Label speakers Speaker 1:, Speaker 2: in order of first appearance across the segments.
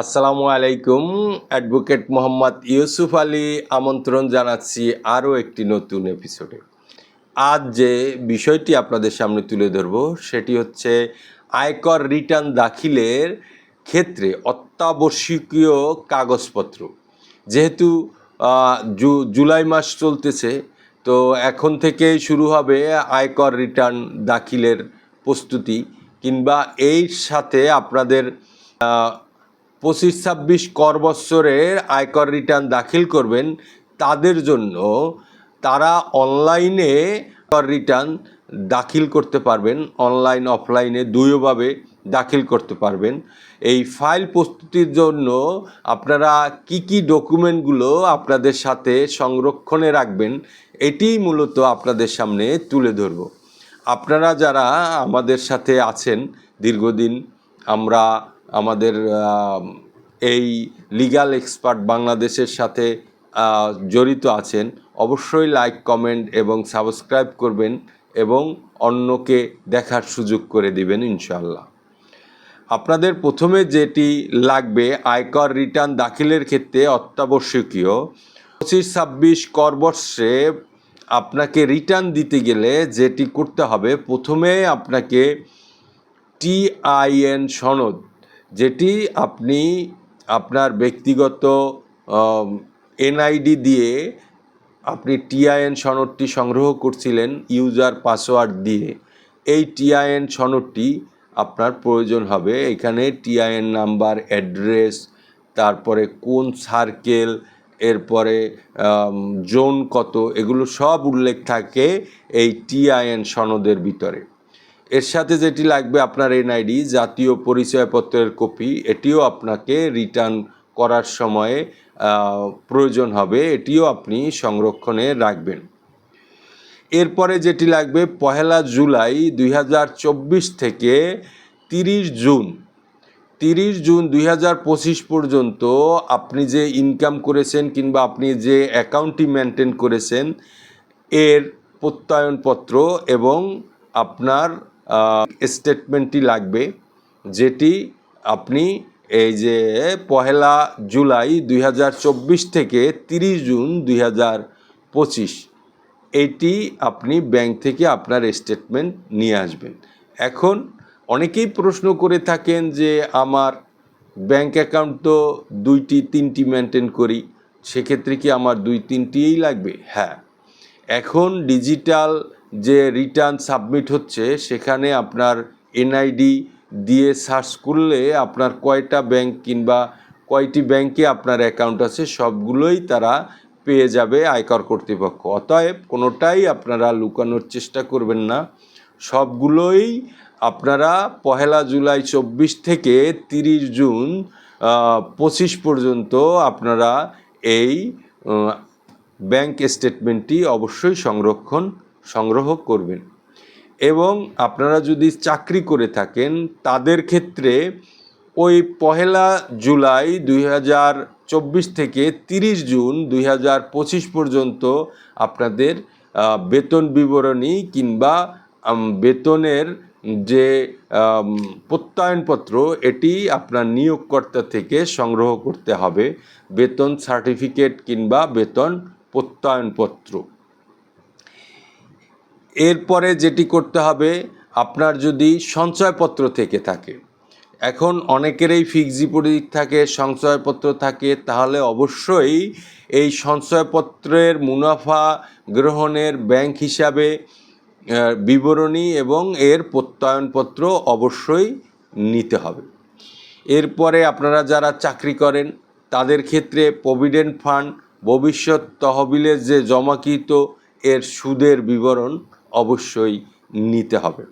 Speaker 1: আসসালামু আলাইকুম, অ্যাডভোকেট মোহাম্মদ ইউসুফ আলী আমন্ত্রণ জানাচ্ছি আরও একটি নতুন এপিসোডে। আজ যে বিষয়টি আপনাদের সামনে তুলে ধরব, সেটি হচ্ছে আয়কর রিটার্ন দাখিলের ক্ষেত্রে অত্যাবশ্যকীয় কাগজপত্র। যেহেতু জুলাই মাস চলতেছে, তো এখন থেকেই শুরু হবে আয়কর রিটার্ন দাখিলের প্রস্তুতি কিংবা এর সাথে আপনাদের পঁচিশ ছাব্বিশ কর বৎসরের আয়কর রিটার্ন দাখিল করবেন, তাদের জন্য তারা অনলাইনে কর রিটার্ন দাখিল করতে পারবেন, অনলাইন, অফলাইনে দুইভাবে দাখিল করতে পারবেন। এই ফাইল প্রস্তুতির জন্য আপনারা কি কি ডকুমেন্টগুলো আপনাদের সাথে সংরক্ষণে রাখবেন, এটিই মূলত আপনাদের সামনে তুলে ধরব। আপনারা যারা আমাদের সাথে আছেন, দীর্ঘদিন আমরা আমাদের এই লিগ্যাল এক্সপার্ট বাংলাদেশের সাথে জড়িত আছেন, অবশ্যই লাইক কমেন্ট এবং সাবস্ক্রাইব করবেন এবং অন্যকে দেখার সুযোগ করে দিবেন ইনশাল্লাহ আপনাদের প্রথমে যেটি লাগবে, আয়কর রিটার্ন দাখিলের ক্ষেত্রে অত্যাবশ্যকীয়, পঁচিশ ছাব্বিশ করবর্ষে আপনাকে রিটার্ন দিতে গেলে যেটি করতে হবে, প্রথমে আপনাকে টিআইএন সনদ যেটি আপনি আপনার ব্যক্তিগত এনআইডি দিয়ে আপনি টিআইএন সনদটি সংগ্রহ করছিলেন ইউজার পাসওয়ার্ড দিয়ে। এই টিআইএন সনদটি আপনার প্রয়োজন হবে। এখানে টিআইএন নাম্বার, অ্যাড্রেস, তারপরে কোন সার্কেল, এরপরে জোন কত, এগুলো সব উল্লেখ থাকে এই টিআইএন সনদের ভিতরে। এর সাথে যেটি লাগবে আপনার এনআইডি জাতীয় পরিচয়পত্রের কপি। এটিও আপনাকে রিটার্ন করার সময়ে প্রয়োজন হবে। এটিও আপনি সংরক্ষণে রাখবেন। এরপরে যেটি লাগবে, পহেলা জুলাই দুই হাজার চব্বিশ থেকে তিরিশ জুন। তিরিশ জুন দুই হাজার পঁচিশ পর্যন্ত আপনি যে ইনকাম করেছেন কিংবা আপনি যে অ্যাকাউন্টটি মেনটেন করেছেন, এর প্রত্যয়নপত্র এবং আপনার স্টেটমেন্টটি লাগবে, যেটি আপনি এই যে পহেলা জুলাই দুই হাজার চব্বিশ থেকে তিরিশ জুন দুই হাজার পঁচিশ, এটি আপনি ব্যাংক থেকে আপনার স্টেটমেন্ট নিয়ে আসবেন। এখন অনেকেই প্রশ্ন করে থাকেন যে আমার ব্যাংক অ্যাকাউন্ট তো দুইটি, তিনটি মেনটেন করি, সেক্ষেত্রে কি আমার দুই, তিনটিই লাগবে? হ্যাঁ এখন ডিজিটাল যে রিটার্ন সাবমিট হচ্ছে, সেখানে আপনার এনআইডি দিয়ে সার্চ করলে আপনার কয়টা ব্যাংক কিংবা কয়টি ব্যাংকে আপনার অ্যাকাউন্ট আছে, সবগুলোই তারা পেয়ে যাবে আয়কর কর্তৃপক্ষ। অতএব কোনোটাই আপনারা লুকানোর চেষ্টা করবেন না। সবগুলোই আপনারা পহেলা জুলাই চব্বিশ থেকে তিরিশ জুন পঁচিশ পর্যন্ত আপনারা এই ব্যাংক স্টেটমেন্টটি অবশ্যই সংরক্ষণ সংগ্রহ করবেন। এবং আপনারা যদি চাকরি করে থাকেন, তাদের ক্ষেত্রে ওই পহেলা জুলাই দুই হাজার চব্বিশ থেকে তিরিশ জুন দুই হাজার পঁচিশ পর্যন্ত আপনাদের বেতন বিবরণী কিংবা বেতনের যে প্রত্যয়নপত্র, এটি আপনার নিয়োগকর্তা থেকে সংগ্রহ করতে হবে। বেতন সার্টিফিকেট কিংবা বেতন প্রত্যয়নপত্র। এরপরে যেটি করতে হবে, আপনার যদি সঞ্চয়পত্র থেকে থাকে। এখন অনেকেরই ফিক্সড ডিপোজিট থাকে, সঞ্চয়পত্র থাকে, তাহলে অবশ্যই এই সঞ্চয়পত্রের মুনাফা গ্রহণের ব্যাংক হিসাবে বিবরণী এবং এর প্রত্যয়নপত্র অবশ্যই নিতে হবে। এরপরে আপনারা যারা চাকরি করেন, তাদের ক্ষেত্রে প্রভিডেন্ট ফান্ড, ভবিষ্যৎ তহবিলের যে জমাকৃত এর সুদের বিবরণ অবশ্যই নিতে হবে।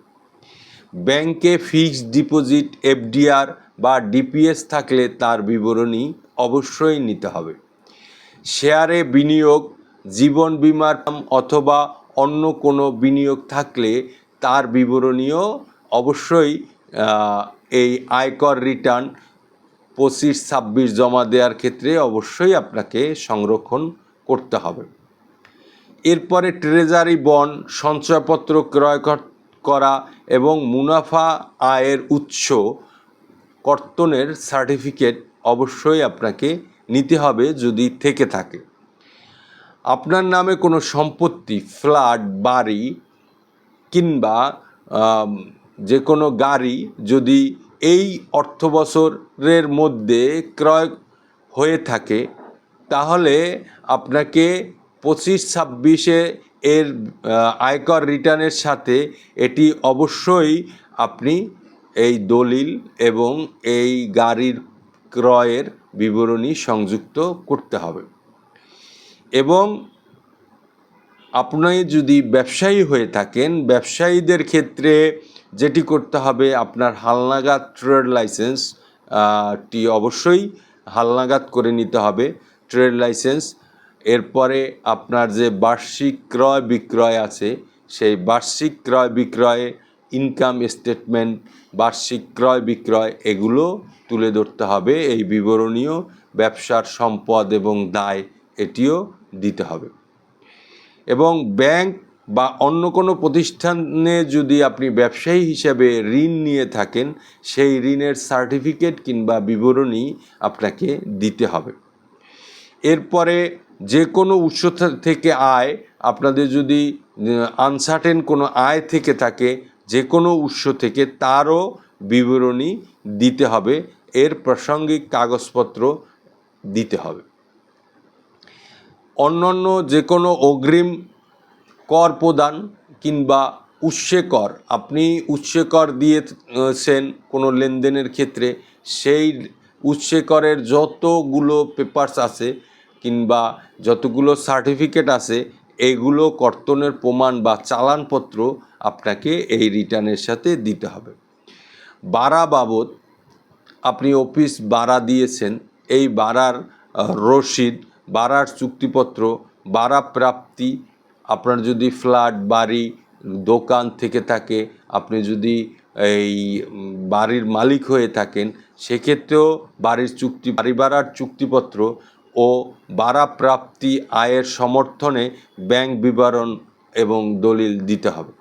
Speaker 1: ব্যাংকে ফিক্সড ডিপোজিট, এফডিআর বা ডিপিএস থাকলে তার বিবরণী অবশ্যই নিতে হবে। শেয়ারে বিনিয়োগ, জীবন বিমার অথবা অন্য কোনো বিনিয়োগ থাকলে তার বিবরণীও অবশ্যই এই আয়কর রিটার্ন পঁচিশ ছাব্বিশ জমা দেওয়ার ক্ষেত্রে অবশ্যই আপনাকে সংরক্ষণ করতে হবে। এরপরে ট্রেজারি বন্ড, সঞ্চয়পত্র ক্রয় কর- এবং মুনাফা আয়ের উৎস কর্তনের সার্টিফিকেট অবশ্যই আপনাকে নিতে হবে যদি থেকে থাকে। আপনার নামে কোনো সম্পত্তি, ফ্ল্যাট, বাড়ি কিংবা যে কোনো গাড়ি যদি এই অর্থ বছরের মধ্যে ক্রয় হয়ে থাকে, তাহলে আপনাকে পঁচিশ ছাব্বিশে এর আয়কর রিটার্নের সাথে এটি অবশ্যই আপনি এই দলিল এবং এই গাড়ির ক্রয়ের বিবরণী সংযুক্ত করতে হবে। এবং আপনি যদি ব্যবসায়ী হয়ে থাকেন, ব্যবসায়ীদের ক্ষেত্রে যেটি করতে হবে, আপনার হালনাগাদ ট্রেড লাইসেন্স টি অবশ্যই হালনাগাদ করে নিতে হবে। ট্রেড লাইসেন্স এরপরে আপনার যে বার্ষিক ক্রয় বিক্রয় আছে, সেই বার্ষিক ক্রয় বিক্রয়ে ইনকাম স্টেটমেন্ট বার্ষিক ক্রয় বিক্রয় এগুলো তুলে ধরতে হবে। এই বিবরণীয় ব্যবসার সম্পদ এবং দায় এটিও দিতে হবে। এবং ব্যাংক বা অন্য কোনো প্রতিষ্ঠানে যদি আপনি ব্যবসায়ী হিসাবে ঋণ নিয়ে থাকেন, সেই ঋণের সার্টিফিকেট কিংবা বিবরণী আপনাকে দিতে হবে। এরপরে যে কোনো উৎস থেকে আয়, আপনাদের যদি আনসার্টেন কোনো আয় থেকে থাকে যে কোনো উৎস থেকে তারও বিবরণী দিতে হবে। এর প্রাসঙ্গিক কাগজপত্র দিতে হবে। অন্যান্য যে কোনো অগ্রিম কর প্রদান কিংবা উৎসে কর, আপনি উৎসে কর দিয়েছেন কোনো লেনদেনের ক্ষেত্রে সেই উৎসে করের যতগুলো পেপারস আছে কিংবা যতগুলো সার্টিফিকেট আছে এগুলো কর্তনের প্রমাণ বা চালানপত্র আপনাকে এই রিটার্নের সাথে দিতে হবে। বাড়া বাবদ আপনি অফিস ভাড়া দিয়েছেন এই আহ, রসিদ ভাড়ার চুক্তিপত্র ভাড়া প্রাপ্তি আপনার যদি ফ্ল্যাট বাড়ি দোকান থেকে থাকে আপনি যদি এই বাড়ির মালিক হয়ে থাকেন সেক্ষেত্রেও বাড়ির চুক্তি বাড়ি ভাড়ার চুক্তিপত্র ও ভাড়া প্রাপ্তি আয়ের সমর্থনে ব্যাংক বিবরণ এবং দলিল দিতে হবে।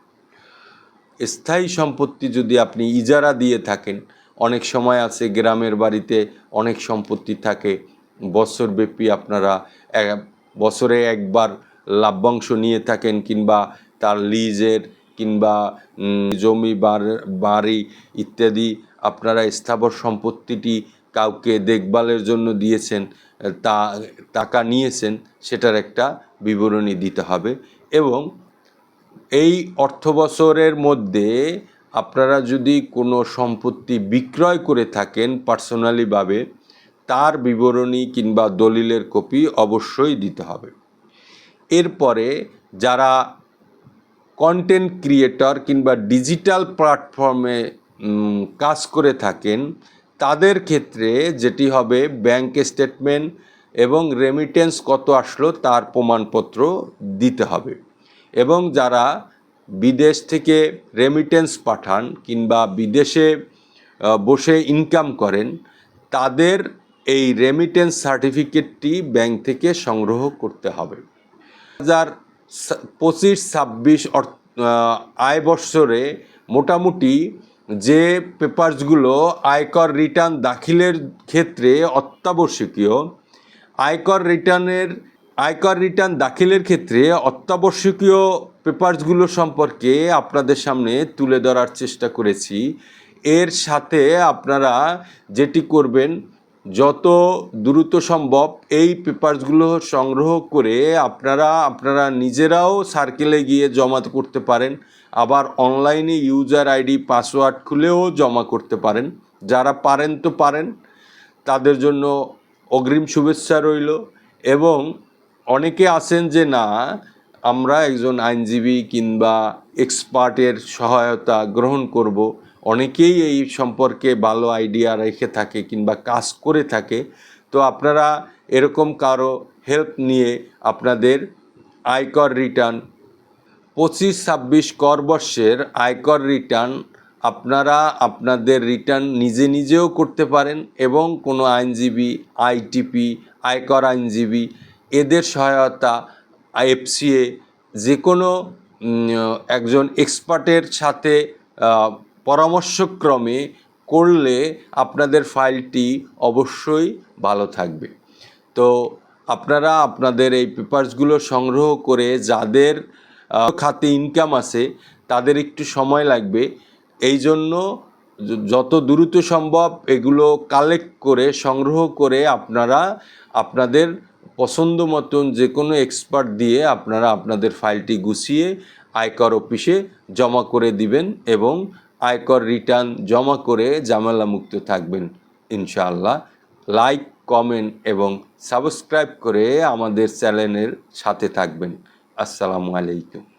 Speaker 1: স্থায়ী সম্পত্তি যদি আপনি ইজারা দিয়ে থাকেন, অনেক সময় আছে গ্রামের বাড়িতে অনেক সম্পত্তি থাকে বছরব্যাপী আপনারা বছরে একবার লাভ্যাংশ নিয়ে থাকেন কিংবা তার লিজের কিংবা জমি বাড়ি ইত্যাদি, আপনারা স্থাবর সম্পত্তিটি কাউকে দেখভালের জন্য দিয়েছেন, তা, টাকা নিয়েছেন, সেটার একটা বিবরণী দিতে হবে। এবং এই অর্থ বছরের মধ্যে আপনারা যদি কোনো সম্পত্তি বিক্রয় করে থাকেন পার্সোনালিভাবে তার বিবরণী কিংবা দলিলের কপি অবশ্যই দিতে হবে। এরপরে যারা কন্টেন্ট ক্রিয়েটর কিংবা ডিজিটাল প্ল্যাটফর্মে কাজ করে থাকেন তাদের ক্ষেত্রে যেটি হবে ব্যাংক স্টেটমেন্ট এবং রেমিটেন্স কত আসলো তার প্রমাণপত্র দিতে হবে। এবং যারা বিদেশ থেকে রেমিটেন্স পাঠান কিংবা বিদেশে বসে ইনকাম করেন, তাদের এই রেমিটেন্স সার্টিফিকেটটি ব্যাংক থেকে সংগ্রহ করতে হবে। হাজার পঁচিশ ছাব্বিশ আয় বৎসরে মোটামুটি যে পেপারসগুলো আয়কর রিটার্ন দাখিলের ক্ষেত্রে অত্যাবশ্যকীয়, আয়কর রিটার্নের আয়কর রিটার্ন দাখিলের ক্ষেত্রে অত্যাবশ্যকীয় পেপারসগুলো সম্পর্কে আপনাদের সামনে তুলে ধরার চেষ্টা করেছি। এর সাথে আপনারা যেটি করবেন যত দ্রুত সম্ভব এই পেপারসগুলো সংগ্রহ করে আপনারা আপনারা নিজেরাও সার্কেলে গিয়ে জমা করতে পারেন। আবার অনলাইনে ইউজার আইডি, পাসওয়ার্ড খুলেও জমা করতে পারেন। যারা পারেন তো পারেন। তাদের জন্য অগ্রিম শুভেচ্ছা রইল এবং অনেকে আছেন যে না, আমরা একজন আইনজীবী কিংবা এক্সপার্টের সহায়তা গ্রহণ করব। অনেকেই এই সম্পর্কে ভালো আইডিয়া রেখে থাকে কিংবা কাজ করে থাকে। তো আপনারা এরকম কারও হেল্প নিয়ে আপনাদের আয়কর রিটার্ন পঁচিশ ছাব্বিশ কর বর্ষের আয়কর রিটার্ন আপনারা আপনাদের রিটার্ন নিজে নিজেও করতে পারেন এবং কোনো আইনজীবী আইটিপি আয়কর আইনজীবী, এদের সহায়তা আইএফসিএ যে কোনো একজন এক্সপার্টের সাথে পরামর্শক্রমে করলে আপনাদের ফাইলটি অবশ্যই ভালো থাকবে। তো আপনারা আপনাদের এই পেপারসগুলো সংগ্রহ করে যাদের খাতে ইনকাম আছে, তাদের একটু সময় লাগবে। এই জন্য যত দ্রুত সম্ভব এগুলো কালেক্ট করে, সংগ্রহ করে আপনারা আপনাদের পছন্দ মতন যে কোনো এক্সপার্ট দিয়ে আপনারা আপনাদের ফাইলটি গুছিয়ে আয়কর অফিসে জমা করে দিবেন এবং আয়কর রিটার্ন জমা করে জামালা মুক্ত থাকবেন, ইনশাআল্লাহ। লাইক, কমেন্ট এবং সাবস্ক্রাইব করে আমাদের চ্যানেলের সাথে থাকবেন। আসসালামু আলাইকুম।